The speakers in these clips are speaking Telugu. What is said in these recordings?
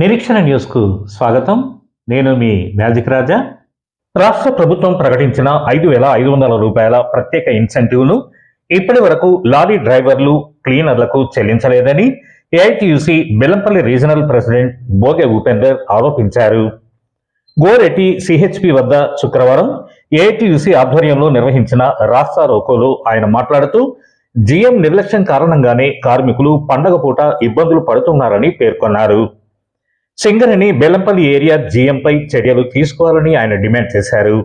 నిరీక్షణ న్యూస్కు స్వాగతం. నేను మీ మ్యాజిక్ రాజా. రాష్ట్ర ప్రభుత్వం ప్రకటించిన ఐదు వేల ఐదు వందల రూపాయల ప్రత్యేక ఇన్సెంటివ్ను ఇప్పటి వరకు లారీ డ్రైవర్లు క్లీనర్లకు చెల్లించలేదని AITUC Bellampalli regional president Boge Upender ఆరోపించారు. గోరెటి సిహెచ్పి వద్ద శుక్రవారం ఏఐటియుసి ఆధ్వర్యంలో నిర్వహించిన రాస్తా రోకోలో ఆయన మాట్లాడుతూ జీఎం నిర్లక్ష్యం కారణంగానే కార్మికులు పండగ పూట ఇబ్బందులు పడుతున్నారని పేర్కొన్నారు. సింగరేణి బెల్లంపల్లి ఏరియా జీఎంపై చర్యలు తీసుకోవాలని ఆయన డిమాండ్ చేశారు.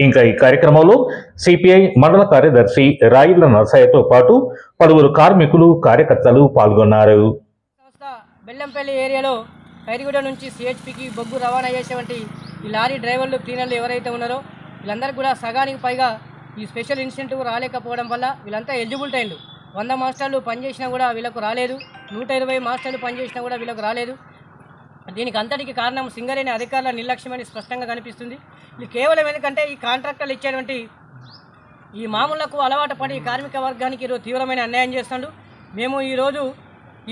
ఇంకా ఈ కార్యక్రమంలో సిపిఐ మండల కార్యదర్శి రాయిల నరసయ్యతో పాటు పలువురు కార్మికులు కార్యకర్తలు పాల్గొన్నారు. బెల్లంపల్లి ఏరియాలో ఖైరిగూడ నుంచి సిహెచ్పికి బొగ్గు రవాణా చేసేటువంటి ఈ లారీ డ్రైవర్లు క్లీనర్లు ఎవరైతే ఉన్నారో వీళ్ళందరికీ కూడా సగానికి పైగా ఈ స్పెషల్ ఇన్సెంటివ్ రాలేకపోవడం వల్ల వీళ్ళంతా ఎలిజిబుల్ టైంలు. వంద మాస్టర్లు పనిచేసినా కూడా వీళ్ళకు రాలేదు. నూట ఇరవై మాస్టర్లు పనిచేసినా కూడా వీళ్ళకు రాలేదు. దీనికి అంతటికి కారణం సింగరేణి అధికారుల నిర్లక్ష్యమని స్పష్టంగా కనిపిస్తుంది. ఇది కేవలం ఎందుకంటే ఈ కాంట్రాక్టర్లు ఇచ్చేటువంటి ఈ మామూలకు అలవాటు పడి కార్మిక వర్గానికి ఈరోజు తీవ్రమైన అన్యాయం చేస్తాడు. మేము ఈరోజు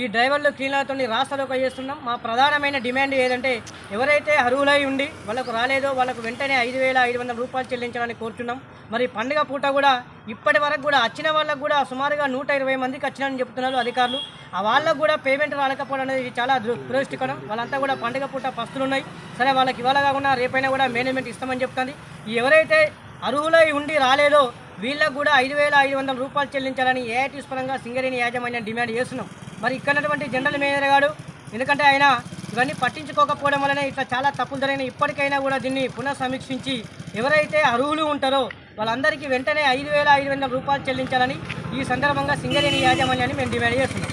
ఈ డ్రైవర్లు క్లీనర్తో రాస్తలోకి చేస్తున్నాం. మా ప్రధానమైన డిమాండ్ ఏదంటే ఎవరైతే అర్హులై ఉండి వాళ్ళకు రాలేదో వాళ్ళకు వెంటనే ఐదు వేల ఐదు వందల రూపాయలు చెల్లించాలని కోరుతున్నాం. మరి పండుగ పూట కూడా ఇప్పటి వరకు కూడా వచ్చిన వాళ్ళకు కూడా సుమారుగా నూట ఇరవై మందికి వచ్చినారని చెప్తున్నారు అధికారులు. వాళ్ళకు కూడా పేమెంట్ రాలేకపోవడం అనేది చాలా దురదృష్టికరం. వాళ్ళంతా కూడా పండుగ పూట పస్తులు ఉన్నాయి సరే వాళ్ళకి ఇవాళ కాకుండా రేపైనా కూడా మేనేజ్మెంట్ ఇస్తామని చెప్తుంది. ఎవరైతే అర్హులై ఉండి రాలేదో వీళ్ళకు కూడా ఐదు వేల ఐదు వందల రూపాయలు చెల్లించాలని ఏఐటీస్ పరంగా సింగరేణి యాజమాన్యం డిమాండ్ చేస్తున్నాం. మరి ఇక్కడటువంటి జనరల్ మేనేజర్ గారు ఎందుకంటే ఆయన ఇవన్నీ పట్టించుకోకపోవడం వలన ఇట్లా చాలా తప్పులు జరిగిన ఇప్పటికైనా కూడా దీన్ని పునఃసమీక్షించి ఎవరైతే అర్హులు ఉంటారో వాళ్ళందరికీ వెంటనే ఐదు వేల ఐదు వందల రూపాయలు చెల్లించాలని ఈ సందర్భంగా సింగరేణి యాజమాన్యాన్ని మేము డిమాండ్ చేస్తున్నాం.